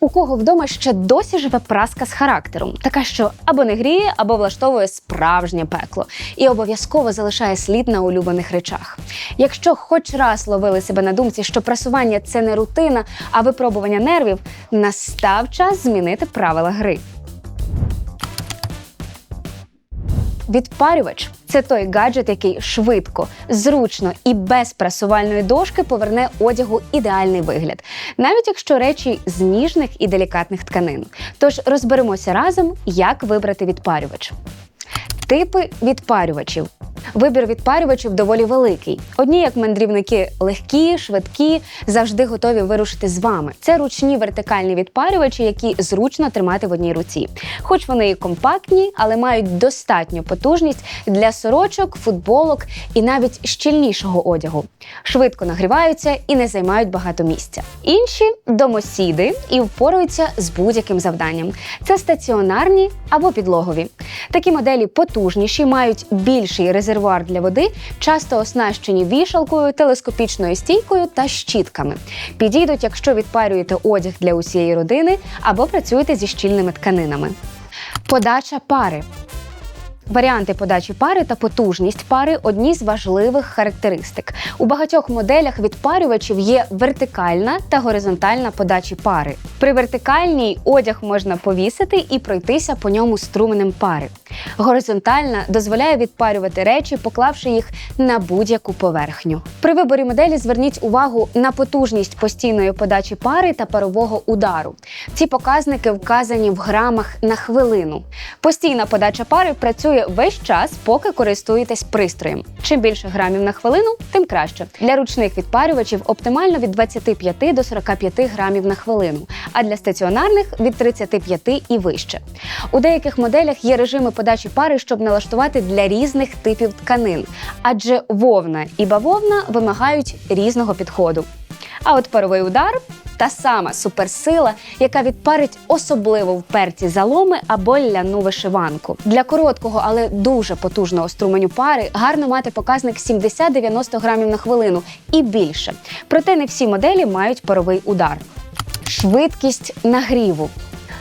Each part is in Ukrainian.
У кого вдома ще досі живе праска з характером, така, що або не гріє, або влаштовує справжнє пекло, і обов'язково залишає слід на улюблених речах. Якщо хоч раз ловили себе на думці, що прасування це не рутина, а випробування нервів, настав час змінити правила гри. Відпарювач це той гаджет, який швидко, зручно і без прасувальної дошки поверне одягу ідеальний вигляд, навіть якщо речі з ніжних і делікатних тканин. Тож розберемося разом, як вибрати відпарювач. Типи відпарювачів. Вибір відпарювачів доволі великий. Одні, як мандрівники, легкі, швидкі, завжди готові вирушити з вами. Це ручні вертикальні відпарювачі, які зручно тримати в одній руці. Хоч вони і компактні, але мають достатню потужність для сорочок, футболок і навіть щільнішого одягу. Швидко нагріваються і не займають багато місця. Інші домосіди і впораються з будь-яким завданням. Це стаціонарні або підлогові. Такі моделі потужніші, мають більший резервуар для води, часто оснащені вішалкою, телескопічною стійкою та щітками. Підійдуть, якщо відпарюєте одяг для усієї родини або працюєте зі щільними тканинами. Подача пари. Варіанти подачі пари та потужність пари одні з важливих характеристик. У багатьох моделях відпарювачів є вертикальна та горизонтальна подачі пари. При вертикальній одяг можна повісити і пройтися по ньому струменем пари. Горизонтальна дозволяє відпарювати речі, поклавши їх на будь-яку поверхню. При виборі моделі зверніть увагу на потужність постійної подачі пари та парового удару. Ці показники вказані в грамах на хвилину. Постійна подача пари працює весь час, поки користуєтесь пристроєм. Чим більше грамів на хвилину, тим краще. Для ручних відпарювачів оптимально від 25 до 45 грамів на хвилину, а для стаціонарних від 35 і вище. У деяких моделях є режими подачі пари, щоб налаштувати для різних типів тканин, адже вовна і бавовна вимагають різного підходу. А от паровий удар та сама суперсила, яка відпарить особливо вперті заломи або ляну вишиванку. Для короткого, але дуже потужного струменю пари гарно мати показник 70-90 грамів на хвилину і більше. Проте не всі моделі мають паровий удар. Швидкість нагріву.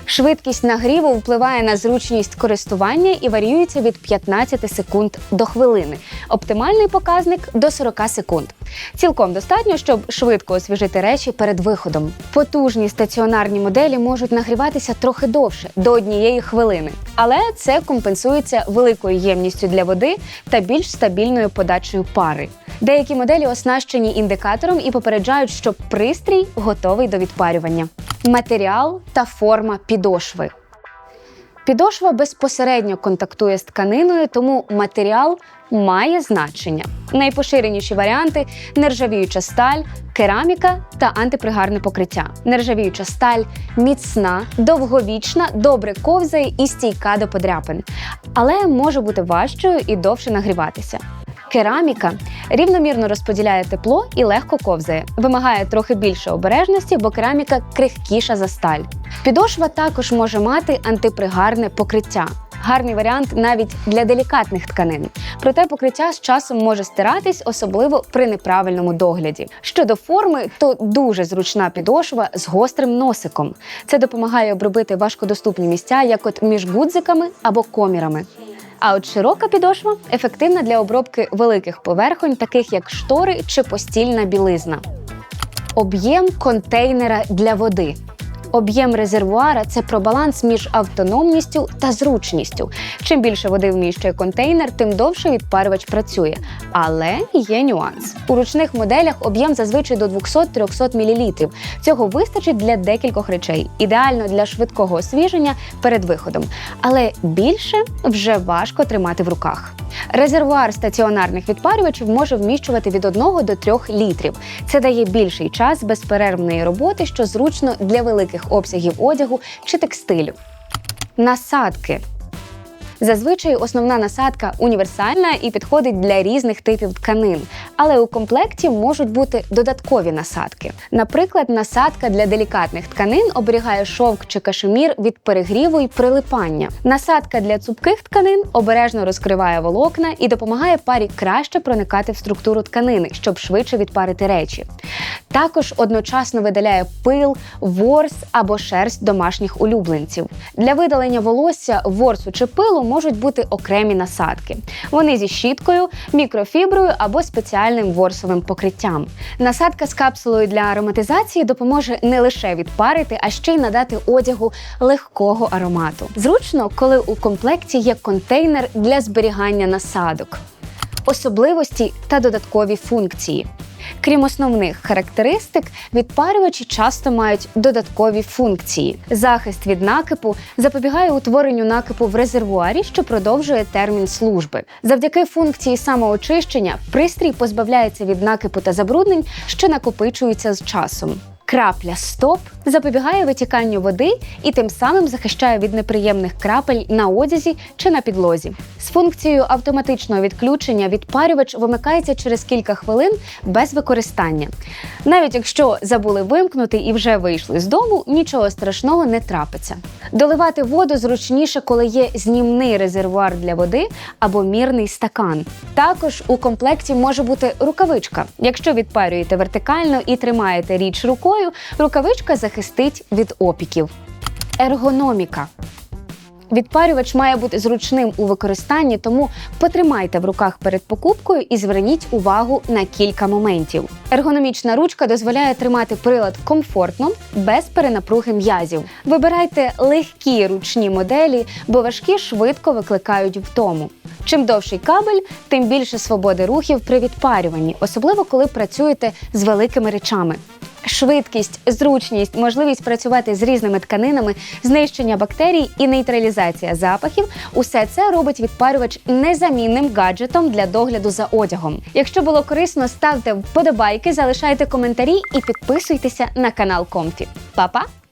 Швидкість нагріву впливає на зручність користування і варіюється від 15 секунд до хвилини. Оптимальний показник до 40 секунд. Цілком достатньо, щоб швидко освіжити речі перед виходом. Потужні стаціонарні моделі можуть нагріватися трохи довше до однієї хвилини, але це компенсується великою ємністю для води та більш стабільною подачею пари. Деякі моделі оснащені індикатором і попереджають, що пристрій готовий до відпарювання. Матеріал та форма підошви. Підошва безпосередньо контактує з тканиною, тому матеріал має значення. Найпоширеніші варіанти нержавіюча сталь, кераміка та антипригарне покриття. Нержавіюча сталь міцна, довговічна, добре ковзає і стійка до подряпин, але може бути важчою і довше нагріватися. Кераміка рівномірно розподіляє тепло і легко ковзає. Вимагає трохи більше обережності, бо кераміка крихкіша за сталь. Підошва також може мати антипригарне покриття. Гарний варіант навіть для делікатних тканин. Проте покриття з часом може стиратись, особливо при неправильному догляді. Щодо форми, то дуже зручна підошва з гострим носиком. Це допомагає обробити важкодоступні місця, як от між гудзиками або комірами. А от широка підошва ефективна для обробки великих поверхонь, таких як штори чи постільна білизна. Об'єм контейнера для води. Об'єм резервуара це про баланс між автономністю та зручністю. Чим більше води вміщує контейнер, тим довше відпарювач працює. Але є нюанс. У ручних моделях об'єм зазвичай до 200-300 мл. Цього вистачить для декількох речей, ідеально для швидкого освіження перед виходом. Але більше вже важко тримати в руках. Резервуар стаціонарних відпарювачів може вміщувати від 1 до 3 літрів. Це дає більший час безперервної роботи, що зручно для великих обсягів одягу чи текстилю. Насадки. Зазвичай основна насадка універсальна і підходить для різних типів тканин. але у комплекті можуть бути додаткові насадки. Наприклад, насадка для делікатних тканин оберігає шовк чи кашемір від перегріву і прилипання. Насадка для цупких тканин обережно розкриває волокна і допомагає парі краще проникати в структуру тканини, щоб швидше відпарити речі. Також одночасно видаляє пил, ворс або шерсть домашніх улюбленців. Для видалення волосся, ворсу чи пилу можуть бути окремі насадки. Вони зі щіткою, мікрофіброю або спеціальним ворсовим покриттям. Насадка з капсулою для ароматизації допоможе не лише відпарити, а ще й надати одягу легкого аромату. Зручно, коли у комплекті є контейнер для зберігання насадок особливості та додаткові функції. Крім основних характеристик, відпарювачі часто мають додаткові функції. Захист від накипу запобігає утворенню накипу в резервуарі, що продовжує термін служби. Завдяки функції самоочищення пристрій позбавляється від накипу та забруднень, що накопичуються з часом. Крапля стоп запобігає витіканню води і тим самим захищає від неприємних крапель на одязі чи на підлозі. З функцією автоматичного відключення відпарювач вимикається через кілька хвилин без використання. Навіть якщо забули вимкнути і вже вийшли з дому, нічого страшного не трапиться. Доливати воду зручніше, коли є знімний резервуар для води або мірний стакан. Також у комплекті може бути рукавичка. Якщо відпарюєте вертикально і тримаєте річ рукою, рукавичка захистить від опіків. Ергономіка. Відпарювач має бути зручним у використанні, тому потримайте в руках перед покупкою і зверніть увагу на кілька моментів. Ергономічна ручка дозволяє тримати прилад комфортно, без перенапруги м'язів. Вибирайте легкі ручні моделі, бо важкі швидко викликають втому. Чим довший кабель, тим більше свободи рухів при відпарюванні, особливо коли працюєте з великими речами. Швидкість, зручність, можливість працювати з різними тканинами, знищення бактерій і нейтралізація запахів усе це робить відпарювач незамінним гаджетом для догляду за одягом. Якщо було корисно, ставте вподобайки, залишайте коментарі і підписуйтеся на канал Комфі. Па-па!